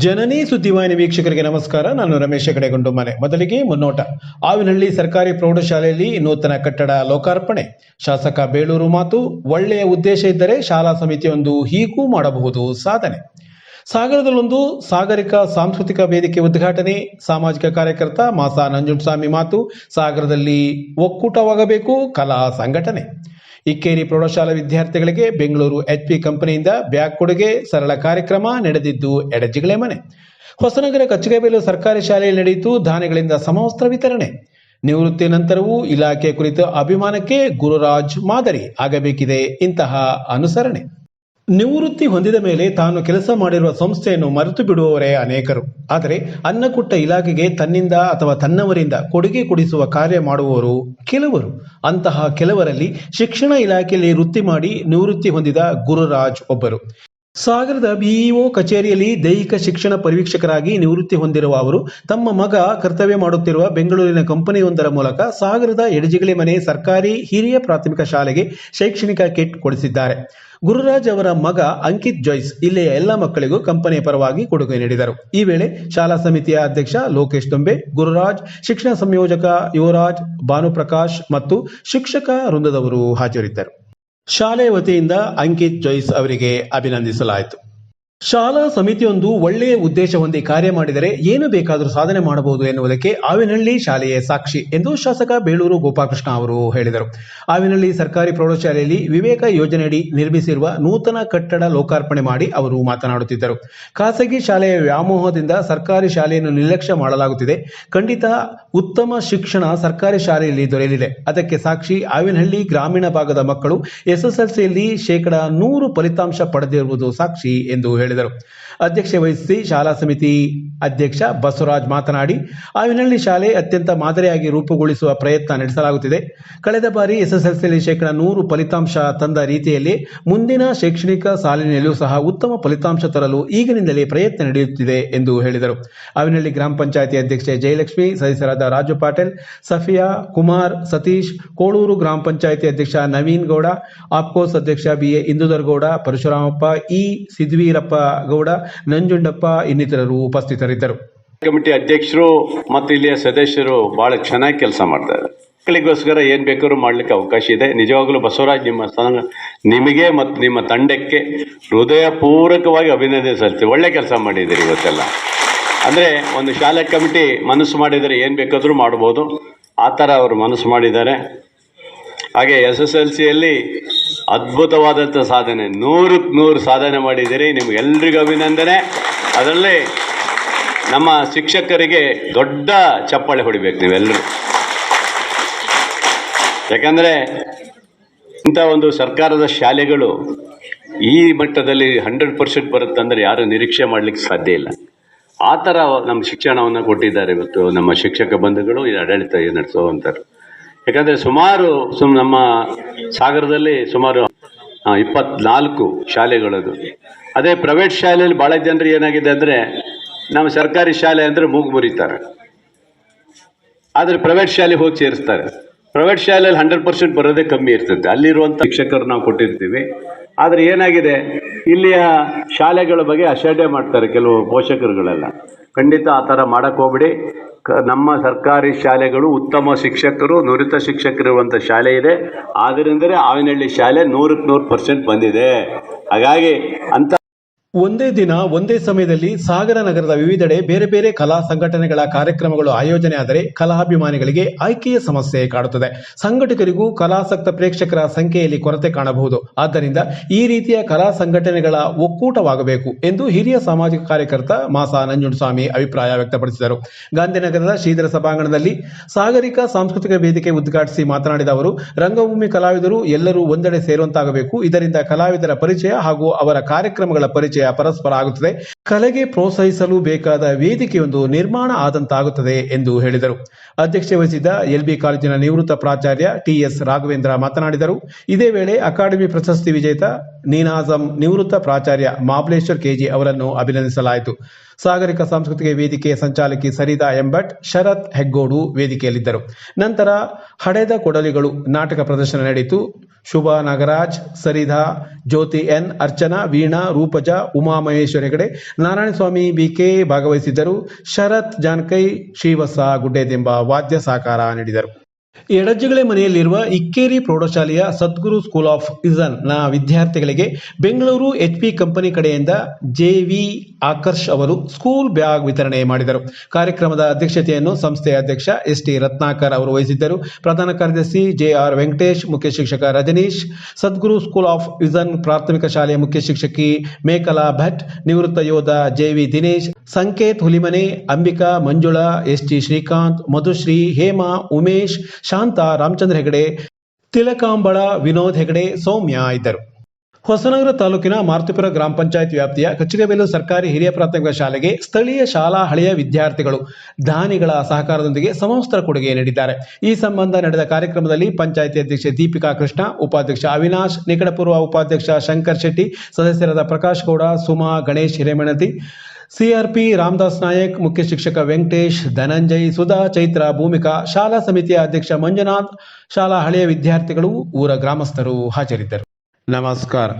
ಜನನಿ ಸುದ್ದಿವಾಹಿನಿ ವೀಕ್ಷಕರಿಗೆ ನಮಸ್ಕಾರ. ನಾನು ರಮೇಶ್ ಕಡೆಗೊಂಡು ಮನೆ. ಮೊದಲಿಗೆ ಮುನ್ನೋಟ. ಆವಿನಹಳ್ಳಿ ಸರ್ಕಾರಿ ಪ್ರೌಢಶಾಲೆಯಲ್ಲಿ ನೂತನ ಕಟ್ಟಡ ಲೋಕಾರ್ಪಣೆ. ಶಾಸಕ ಬೇಳೂರು ಮಾತು, ಒಳ್ಳೆಯ ಉದ್ದೇಶ ಇದ್ದರೆ ಶಾಲಾ ಸಮಿತಿಯೊಂದು ಹೀಗೂ ಮಾಡಬಹುದು ಸಾಧನೆ. ಸಾಗರದಲ್ಲೊಂದು ಸಾಗರಿಕ ಸಾಂಸ್ಕೃತಿಕ ವೇದಿಕೆ ಉದ್ಘಾಟನೆ. ಸಾಮಾಜಿಕ ಕಾರ್ಯಕರ್ತ ಮಾಸಾ ನಂಜುಂಡಸ್ವಾಮಿ ಮಾತು, ಸಾಗರದಲ್ಲಿ ಒಕ್ಕೂಟವಾಗಬೇಕು, ಕಲಾ ಸಂಘಟನೆ. ಇಕ್ಕೇರಿ ಪ್ರೌಢಶಾಲಾ ವಿದ್ಯಾರ್ಥಿಗಳಿಗೆ ಬೆಂಗಳೂರು ಎಚ್ಪಿ ಕಂಪನಿಯಿಂದ ಬ್ಯಾಗ್ ಕೊಡುಗೆ ಸರಳ ಕಾರ್ಯಕ್ರಮ ನಡೆದಿದ್ದು ಎಡಜಿಗಳೇ ಮನೆ. ಹೊಸನಗರ ಕಚ್ಚಗಬೇಲು ಸರ್ಕಾರಿ ಶಾಲೆಯಲ್ಲಿ ನಡೆಯಿತು ದಾನಿಗಳಿಂದ ಸಮವಸ್ತ್ರ ವಿತರಣೆ. ನಿವೃತ್ತಿ ನಂತರವೂ ಇಲಾಖೆ ಕುರಿತ ಅಭಿಮಾನಕ್ಕೆ ಗುರುರಾಜ್ ಮಾದರಿ ಆಗಬೇಕಿದೆ ಇಂತಹ ಅನುಸರಣೆ. ನಿವೃತ್ತಿ ಹೊಂದಿದ ಮೇಲೆ ತಾನು ಕೆಲಸ ಮಾಡಿರುವ ಸಂಸ್ಥೆಯನ್ನು ಮರೆತು ಬಿಡುವವರೇ ಅನೇಕರು. ಆದರೆ ಅನ್ನಕುಟ್ಟ ಇಲಾಖೆಗೆ ತನ್ನಿಂದ ಅಥವಾ ತನ್ನವರಿಂದ ಕೊಡುಗೆ ಕೊಡಿಸುವ ಕಾರ್ಯ ಮಾಡುವವರು ಕೆಲವರು. ಅಂತಹ ಕೆಲವರಲ್ಲಿ ಶಿಕ್ಷಣ ಇಲಾಖೆಯಲ್ಲಿ ವೃತ್ತಿ ಮಾಡಿ ನಿವೃತ್ತಿ ಹೊಂದಿದ ಗುರುರಾಜ್ ಒಬ್ಬರು. ಸಾಗರದ ಬಿಇಒ ಕಚೇರಿಯಲ್ಲಿ ದೈಹಿಕ ಶಿಕ್ಷಣ ಪರಿವೀಕ್ಷಕರಾಗಿ ನಿವೃತ್ತಿ ಹೊಂದಿರುವ ಅವರು, ತಮ್ಮ ಮಗ ಕರ್ತವ್ಯ ಮಾಡುತ್ತಿರುವ ಬೆಂಗಳೂರಿನ ಕಂಪನಿಯೊಂದರ ಮೂಲಕ ಸಾಗರದ ಎಡಜಿಗಳಿ ಮನೆ ಸರ್ಕಾರಿ ಹಿರಿಯ ಪ್ರಾಥಮಿಕ ಶಾಲೆಗೆ ಶೈಕ್ಷಣಿಕ ಕಿಟ್ ಕೊಡಿಸಿದ್ದಾರೆ. ಗುರುರಾಜ್ ಅವರ ಮಗ ಅಂಕಿತ್ ಜಾಯ್ಸ್ ಇಲ್ಲಿಯ ಎಲ್ಲ ಮಕ್ಕಳಿಗೂ ಕಂಪನಿಯ ಪರವಾಗಿ ಕೊಡುಗೆ ನೀಡಿದರು. ಈ ವೇಳೆ ಶಾಲಾ ಸಮಿತಿಯ ಅಧ್ಯಕ್ಷ ಲೋಕೇಶ್ ದೊಂಬೆ ಗುರುರಾಜ್, ಶಿಕ್ಷಣ ಸಂಯೋಜಕ ಯುವರಾಜ್, ಭಾನುಪ್ರಕಾಶ್ ಮತ್ತು ಶಿಕ್ಷಕ ವೃಂದದವರು ಹಾಜರಿದ್ದರು. ಶಾಲೆಯ ವತಿಯಿಂದ ಅಂಕಿತ್ ಜೋಯಿಸ್ ಅವರಿಗೆ ಅಭಿನಂದಿಸಲಾಯಿತು. ಶಾಲಾ ಸಮಿತಿಯೊಂದು ಒಳ್ಳೆಯ ಉದ್ದೇಶ ಹೊಂದಿ ಕಾರ್ಯ ಮಾಡಿದರೆ ಏನು ಬೇಕಾದರೂ ಸಾಧನೆ ಮಾಡಬಹುದು ಎನ್ನುವುದಕ್ಕೆ ಆವಿನಹಳ್ಳಿ ಶಾಲೆಯೇ ಸಾಕ್ಷಿ ಎಂದು ಶಾಸಕ ಬೇಳೂರು ಗೋಪಾಲಕೃಷ್ಣ ಅವರು ಹೇಳಿದರು. ಆವಿನಹಳ್ಳಿ ಸರ್ಕಾರಿ ಪ್ರೌಢಶಾಲೆಯಲ್ಲಿ ವಿವೇಕ ಯೋಜನೆಯಡಿ ನಿರ್ಮಿಸಿರುವ ನೂತನ ಕಟ್ಟಡ ಲೋಕಾರ್ಪಣೆ ಮಾಡಿ ಅವರು ಮಾತನಾಡುತ್ತಿದ್ದರು. ಖಾಸಗಿ ಶಾಲೆಯ ವ್ಯಾಮೋಹದಿಂದ ಸರ್ಕಾರಿ ಶಾಲೆಯನ್ನು ನಿರ್ಲಕ್ಷ್ಯ ಮಾಡಲಾಗುತ್ತಿದೆ. ಖಂಡಿತ ಉತ್ತಮ ಶಿಕ್ಷಣ ಸರ್ಕಾರಿ ಶಾಲೆಯಲ್ಲಿ ದೊರೆಯಲಿದೆ. ಅದಕ್ಕೆ ಸಾಕ್ಷಿ ಆವಿನಹಳ್ಳಿ ಗ್ರಾಮೀಣ ಭಾಗದ ಮಕ್ಕಳು ಎಸ್ಎಸ್ಎಲ್ಸಿಯಲ್ಲಿ ಶೇಕಡ ನೂರು ಫಲಿತಾಂಶ ಪಡೆದಿರುವುದು ಸಾಕ್ಷಿ ಎಂದು ಹೇಳಿದರು. ಅಧ್ಯಕ್ಷತೆ ವಹಿಸಿ ಶಾಲಾ ಸಮಿತಿ ಅಧ್ಯಕ್ಷ ಬಸವರಾಜ್ ಮಾತನಾಡಿ ಆವಿನಹಳ್ಳಿ ಶಾಲೆ ಅತ್ಯಂತ ಮಾದರಿಯಾಗಿ ರೂಪುಗೊಳಿಸುವ ಪ್ರಯತ್ನ ನಡೆಸಲಾಗುತ್ತಿದೆ. ಕಳೆದ ಬಾರಿ ಎಸ್ಎಸ್ಎಲ್ಸಿಯಲ್ಲಿ ಶೇಕಡ ನೂರು ಫಲಿತಾಂಶ ತಂದ ರೀತಿಯಲ್ಲಿ ಮುಂದಿನ ಶೈಕ್ಷಣಿಕ ಸಾಲಿನಲ್ಲೂ ಸಹ ಉತ್ತಮ ಫಲಿತಾಂಶ ತರಲು ಈಗಿನಿಂದಲೇ ಪ್ರಯತ್ನ ನಡೆಯುತ್ತಿದೆ ಎಂದು ಹೇಳಿದರು. ಆವಿನಹಳ್ಳಿ ಗ್ರಾಮ ಪಂಚಾಯತಿ ಅಧ್ಯಕ್ಷೆ ಜಯಲಕ್ಷ್ಮಿ, ಸದಸ್ಯರಾದ ರಾಜು ಪಾಟೀಲ್, ಸಫಿಯಾ, ಕುಮಾರ್, ಸತೀಶ್, ಕೋಳೂರು ಗ್ರಾಮ ಪಂಚಾಯಿತಿ ಅಧ್ಯಕ್ಷ ನವೀನ್ ಗೌಡ, ಆಪ್ಕೋಸ್ ಅಧ್ಯಕ್ಷ ಬಿಎ ಇಂದುಧರ್ಗೌಡ ಪರಶುರಾಮಪ್ಪ, ಇ ಸಿದ್ವೀರಪ್ಪ ಗೌಡ, ನಂಜುಂಡಪ್ಪ ಇನ್ನಿತರರು ಉಪಸ್ಥಿತರಿದ್ದರು. ಕಮಿಟಿ ಅಧ್ಯಕ್ಷರು ಮತ್ತು ಇಲ್ಲಿಯ ಸದಸ್ಯರು ಬಹಳ ಚೆನ್ನಾಗಿ ಕೆಲಸ ಮಾಡ್ತಾರೆ ಮಕ್ಕಳಿಗೋಸ್ಕರ ಏನು ಬೇಕಾದ್ರೂ ಮಾಡ್ಲಿಕ್ಕೆ ಅವಕಾಶ ಇದೆ. ನಿಜವಾಗಲೂ ಬಸವರಾಜ್ ನಿಮ್ಮ ಸ್ಥಾನ ನಿಮಗೆ ಮತ್ತು ನಿಮ್ಮ ತಂಡಕ್ಕೆ ಹೃದಯಪೂರ್ವಕವಾಗಿ ಅಭಿನಂದನೆ ಸಲ್ಲಿಸ್ತೀವಿ. ಒಳ್ಳೆ ಕೆಲಸ ಮಾಡಿದ್ದೀರಿ ಇವತ್ತೆಲ್ಲ. ಅಂದರೆ ಒಂದು ಶಾಲೆ ಕಮಿಟಿ ಮನಸ್ಸು ಮಾಡಿದರೆ ಏನು ಬೇಕಾದರೂ ಮಾಡ್ಬೋದು. ಆ ಥರ ಅವರು ಮನಸ್ಸು ಮಾಡಿದ್ದಾರೆ. ಹಾಗೆ ಎಸ್ ಎಸ್ ಎಲ್ ಸಿಯಲ್ಲಿ ಅದ್ಭುತವಾದಂಥ ಸಾಧನೆ. ನೂರಕ್ಕೆ ನೂರು ಸಾಧನೆ ಮಾಡಿದ್ದೀರಿ. ನಿಮಗೆಲ್ರಿಗೂ ಅಭಿನಂದನೆ. ಅದರಲ್ಲಿ ನಮ್ಮ ಶಿಕ್ಷಕರಿಗೆ ದೊಡ್ಡ ಚಪ್ಪಾಳೆ ಹೊಡಿಬೇಕು ನೀವೆಲ್ಲರೂ ಯಾಕಂದರೆ ಇಂಥ ಒಂದು ಸರ್ಕಾರದ ಶಾಲೆಗಳು ಈ ಮಟ್ಟದಲ್ಲಿ ಹಂಡ್ರೆಡ್ ಪರ್ಸೆಂಟ್ ಬರುತ್ತಂದರೆ ಯಾರು ನಿರೀಕ್ಷೆ ಮಾಡಲಿಕ್ಕೆ ಸಾಧ್ಯ ಇಲ್ಲ. ಆ ಥರ ನಮ್ಮ ಶಿಕ್ಷಣವನ್ನು ಕೊಟ್ಟಿದ್ದಾರೆ ಇವತ್ತು ನಮ್ಮ ಶಿಕ್ಷಕ ಬಂಧುಗಳು ಆಡಳಿತ ನಡೆಸುವಂಥವ್ರು. ಯಾಕಂದರೆ ಸುಮಾರು ಸುಮ್ ನಮ್ಮ ಸಾಗರದಲ್ಲಿ ಸುಮಾರು ಇಪ್ಪತ್ನಾಲ್ಕು ಶಾಲೆಗಳದು. ಅದೇ ಪ್ರೈವೇಟ್ ಶಾಲೆಯಲ್ಲಿ ಭಾಳ ಜನರು ಏನಾಗಿದೆ ಅಂದರೆ ನಮ್ಮ ಸರ್ಕಾರಿ ಶಾಲೆ ಅಂದರೆ ಮೂಗು ಮುರಿತಾರೆ. ಆದರೆ ಪ್ರೈವೇಟ್ ಶಾಲೆ ಹೋಗಿ ಸೇರಿಸ್ತಾರೆ. ಪ್ರೈವೇಟ್ ಶಾಲೆಯಲ್ಲಿ ಹಂಡ್ರೆಡ್ ಪರ್ಸೆಂಟ್ ಬರೋದೇ ಕಮ್ಮಿ ಇರ್ತದೆ. ಅಲ್ಲಿರುವಂಥ ಶಿಕ್ಷಕರು ನಾವು ಕೊಟ್ಟಿರ್ತೀವಿ. ಆದರೆ ಏನಾಗಿದೆ, ಇಲ್ಲಿಯ ಶಾಲೆಗಳ ಬಗ್ಗೆ ಅಸಡ್ಡೆ ಮಾಡ್ತಾರೆ ಕೆಲವು ಪೋಷಕರುಗಳೆಲ್ಲ. ಖಂಡಿತ ಆ ಥರ ಮಾಡೋಕ್ಕೆ ಹೋಗ್ಬಿಡಿ. ನಮ್ಮ ಸರ್ಕಾರಿ ಶಾಲೆಗಳು ಉತ್ತಮ ಶಿಕ್ಷಕರು, ನುರಿತ ಶಿಕ್ಷಕರಿರುವಂಥ ಶಾಲೆ ಇದೆ. ಆದ್ದರಿಂದಲೇ ಆವಿನಹಳ್ಳಿ ಶಾಲೆ ನೂರಕ್ಕೆ ನೂರು ಪರ್ಸೆಂಟ್ ಬಂದಿದೆ. ಹಾಗಾಗಿ ಅಂಥ ಒಂದೇ ದಿನ, ಒಂದೇ ಸಮಯದಲ್ಲಿ ಸಾಗರ ನಗರದ ವಿವಿಧೆಡೆ ಬೇರೆ ಬೇರೆ ಕಲಾ ಸಂಘಟನೆಗಳ ಕಾರ್ಯಕ್ರಮಗಳು ಆಯೋಜನೆಯಾದರೆ ಕಲಾಭಿಮಾನಿಗಳಿಗೆ ಆಯ್ಕೆಯ ಸಮಸ್ಯೆ ಕಾಡುತ್ತದೆ. ಸಂಘಟಕರಿಗೂ ಕಲಾಸಕ್ತ ಪ್ರೇಕ್ಷಕರ ಸಂಖ್ಯೆಯಲ್ಲಿ ಕೊರತೆ ಕಾಣಬಹುದು. ಆದ್ದರಿಂದ ಈ ರೀತಿಯ ಕಲಾ ಸಂಘಟನೆಗಳ ಒಕ್ಕೂಟವಾಗಬೇಕು ಎಂದು ಹಿರಿಯ ಸಾಮಾಜಿಕ ಕಾರ್ಯಕರ್ತ ಮಾಸಾ ನಂಜುಂಡಸ್ವಾಮಿ ಅಭಿಪ್ರಾಯ ವ್ಯಕ್ತಪಡಿಸಿದರು. ಗಾಂಧಿನಗರದ ಶ್ರೀಧರ ಸಭಾಂಗಣದಲ್ಲಿ ಸಾಗರಿಕ ಸಾಂಸ್ಕೃತಿಕ ವೇದಿಕೆ ಉದ್ಘಾಟಿಸಿ ಮಾತನಾಡಿದ ಅವರು, ರಂಗಭೂಮಿ ಕಲಾವಿದರು ಎಲ್ಲರೂ ಒಂದೆಡೆ ಸೇರುವಂತಾಗಬೇಕು. ಇದರಿಂದ ಕಲಾವಿದರ ಪರಿಚಯ ಹಾಗೂ ಅವರ ಕಾರ್ಯಕ್ರಮಗಳ ಪರಿಚಯ ಪರಸ್ಪರ ಆಗುತ್ತದೆ ಕಲೆಗೆ ಪ್ರೋತ್ಸಾಹಿಸಲು ಬೇಕಾದ ವೇದಿಕೆಯೊಂದು ನಿರ್ಮಾಣ ಆದಂತಾಗುತ್ತದೆ ಎಂದು ಹೇಳಿದರು. ಅಧ್ಯಕ್ಷತೆ ವಹಿಸಿದ್ದ ಎಲ್ಬಿ ಕಾಲೇಜಿನ ನಿವೃತ್ತ ಪ್ರಾಚಾರ್ಯ ಟಿಎಸ್ ರಾಘವೇಂದ್ರ ಮಾತನಾಡಿದರು. ಇದೇ ವೇಳೆ ಅಕಾಡೆಮಿ ಪ್ರಶಸ್ತಿ ವಿಜೇತ ನೀನಾಜಂ ನಿವೃತ್ತ ಪ್ರಾಚಾರ್ಯ ಮಾಬಲೇಶ್ವರ್ ಕೆಜಿ ಅವರನ್ನು ಅಭಿನಂದಿಸಲಾಯಿತು. ಸಾಗರಿಕ ಸಾಂಸ್ಕೃತಿಕ ವೇದಿಕೆ ಸಂಚಾಲಕಿ ಸರಿತಾ ಎಂಬಟ್, ಶರತ್ ಹೆಗ್ಗೋಡು ವೇದಿಕೆಯಲ್ಲಿದ್ದರು. ನಂತರ ಹಡೆದ ಕೊಡಲಿಗಳು ನಾಟಕ ಪ್ರದರ್ಶನ ನಡೆಯಿತು. ಶುಭ ನಾಗರಾಜ್ ಸರಿಧಾ ಜ್ಯೋತಿ ಎನ್ ಅರ್ಚನಾ, ವೀಣಾ, ರೂಪಜ ಉಮಾ ಮಹೇಶ್ವರ ಹೆಗಡೆ ನಾರಾಯಣಸ್ವಾಮಿ ಬಿಕೆ ಭಾಗವಹಿಸಿದ್ದರು. ಶರತ್ ಜಾನ್ಕೈ ಶ್ರೀವತ್ಸ ಗುಡ್ಡೇದೆಂಬ ವಾದ್ಯ ಸಹಕಾರ ನೀಡಿದರು. ಎಡಜ್ಜಗಳೆ ಮನೆಯಲ್ಲಿರುವ ಇಕ್ಕೇರಿ ಪ್ರೌಢಶಾಲೆಯ ಸದ್ಗುರು ಸ್ಕೂಲ್ ಆಫ್ನ ವಿದ್ಯಾರ್ಥಿಗಳಿಗೆ ಬೆಂಗಳೂರು ಎಚ್ಪಿ ಕಂಪನಿ ಕಡೆಯಿಂದ ಜೆವಿ ಆಕರ್ಷ್ ಅವರು ಸ್ಕೂಲ್ ಬ್ಯಾಗ್ ವಿತರಣೆ ಮಾಡಿದರು. ಕಾರ್ಯಕ್ರಮದ ಅಧ್ಯಕ್ಷತೆಯನ್ನು ಸಂಸ್ಥೆಯ ಅಧ್ಯಕ್ಷ ಎಸ್ ಟಿ ರತ್ನಾಕರ್ ಅವರು ವಹಿಸಿದ್ದರು. ಪ್ರಧಾನ ಕಾರ್ಯದರ್ಶಿ ಜೆಆರ್ ವೆಂಕಟೇಶ್, ಮುಖ್ಯ ಶಿಕ್ಷಕ ರಜನೀಶ್, ಸದ್ಗುರು ಸ್ಕೂಲ್ ಆಫ್ ಇಸನ್ ಪ್ರಾಥಮಿಕ ಶಾಲೆಯ ಮುಖ್ಯ ಶಿಕ್ಷಕಿ ಮೇಕಲಾ ಭಟ್, ನಿವೃತ್ತ ಯೋಧ JV Dinesh, Sanketh Hulimane, Ambika Manjula, S T Srikanth, Madhushree Hema, Umesh Shantha, Ramachandra Hegde, Tilakambala, Vinod Hegde, Soumya ಇದ್ದರು. ಹೊಸನಗರ ತಾಲೂಕಿನ ಮಾರುತಿಪುರ ಗ್ರಾಮ ಪಂಚಾಯತ್ ವ್ಯಾಪ್ತಿಯ ಕಚ್ಚಿಗಬೇಲು ಸರ್ಕಾರಿ ಹಿರಿಯ ಪ್ರಾಥಮಿಕ ಶಾಲೆಗೆ ಸ್ಥಳೀಯ ಶಾಲಾ ಹಳೆಯ ವಿದ್ಯಾರ್ಥಿಗಳು ದಾನಿಗಳ ಸಹಕಾರದೊಂದಿಗೆ ಸಮವಸ್ತ್ರ ಕೊಡುಗೆ ನೀಡಿದ್ದಾರೆ. ಈ ಸಂಬಂಧ ನಡೆದ ಕಾರ್ಯಕ್ರಮದಲ್ಲಿ ಪಂಚಾಯತಿ ಅಧ್ಯಕ್ಷೆ ದೀಪಿಕಾ ಕೃಷ್ಣ, ಉಪಾಧ್ಯಕ್ಷ ಅವಿನಾಶ್, ನಿಕಟಪೂರ್ವ ಉಪಾಧ್ಯಕ್ಷ ಶಂಕರ್ ಶೆಟ್ಟಿ, ಸದಸ್ಯರಾದ ಪ್ರಕಾಶ್ ಗೌಡ, ಸುಮಾ, ಗಣೇಶ್ ಹಿರೇಮಣತಿ ಸಿಆರ್ಪಿ ರಾಮದಾಸ್ ನಾಯಕ್, ಮುಖ್ಯ ಶಿಕ್ಷಕ ವೆಂಕಟೇಶ್, ಧನಂಜಯ್, ಸುಧಾ ಚೈತ್ರ, ಭೂಮಿಕಾ, ಶಾಲಾ ಸಮಿತಿಯ ಅಧ್ಯಕ್ಷ ಮಂಜುನಾಥ್, ಶಾಲಾ ಹಳೆಯ ವಿದ್ಯಾರ್ಥಿಗಳು, ಊರ ಗ್ರಾಮಸ್ಥರು ಹಾಜರಿದ್ದರು. ನಮಸ್ಕಾರ.